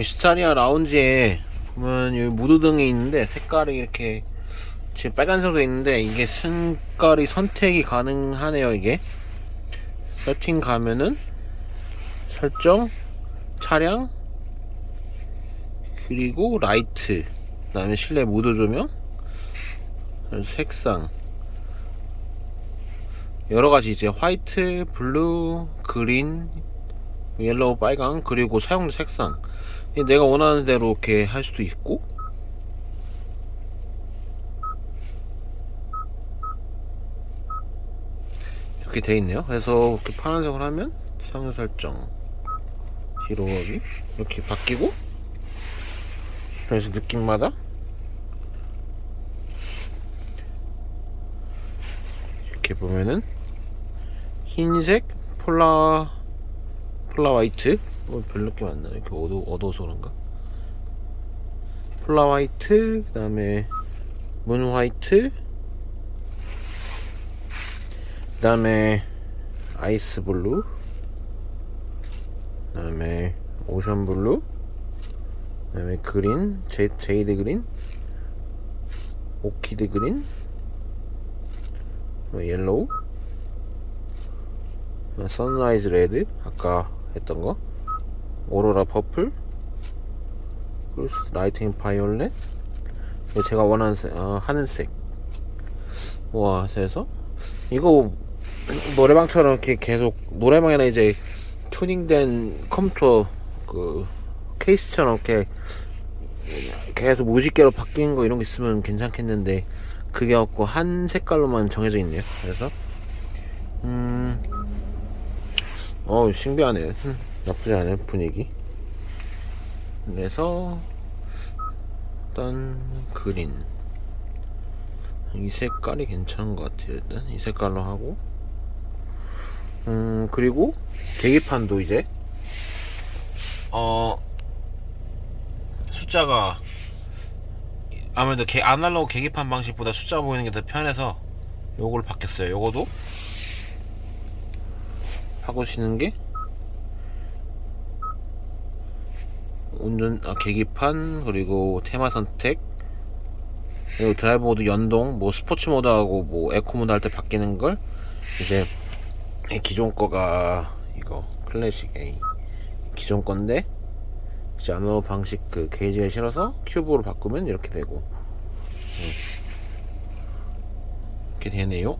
이 스타리아 라운지에 보면 여기 무드등이 있는데 색깔이 이렇게 지금 빨간색으로 있는데 이게 색깔이 선택이 가능하네요 이게. 세팅 가면은 설정 차량 그리고 라이트 그 다음에 실내 무드 조명 색상. 여러가지 이제 화이트, 블루, 그린, 옐로우, 빨강 그리고 사용자 색상 내가 원하는 대로 이렇게 할 수도 있고. 이렇게 돼 있네요. 그래서 이렇게 파란색으로 하면 사용자 설정 뒤로 가기 이렇게 바뀌고 그래서 느낌마다 이렇게 보면은 흰색 폴라 폴라 화이트 뭐별 느낌 안 나요 이렇게 어두, 어두워서 그런가? 폴라 화이트 그 다음에 문 화이트 그 다음에 아이스 블루 그 다음에 오션 블루 그 다음에 그린 제, 제이드 그린 오키드 그린 뭐 옐로우 어, 선라이즈 레드 아까 했던 거 오로라 퍼플 그리고 라이팅 바이올렛 제가 원하는 색, 어, 하늘색 와 해서 이거 노래방처럼 이렇게 계속 노래방에나 이제 튜닝된 컴퓨터 그 케이스처럼 이렇게 계속 무지개로 바뀌는 거 이런 거 있으면 괜찮겠는데 그게 없고 한 색깔로만 정해져 있네요. 그래서 음, 어 신기하네. 음, 나쁘지 않은 분위기. 그래서 일단 그린 이 색깔이 괜찮은 것 같아요. 일단 이 색깔로 하고 음 그리고 계기판도 이제 어 숫자가 아무래도 개, 아날로그 계기판 방식보다 숫자 보이는 게 더 편해서 요걸 바뀌었어요. 요거도 바꾸시는 게 운전 아, 계기판 그리고 테마 선택 그리고 드라이브 모드 연동 뭐 스포츠 모드하고 뭐 에코 모드 할 때 바뀌는 걸 이제 이 기존 거가 이거 클래식 A 기존 건데 이제 아날로그 방식 그 게이지가 싫어서 큐브로 바꾸면 이렇게 되고 음. 이렇게 되네요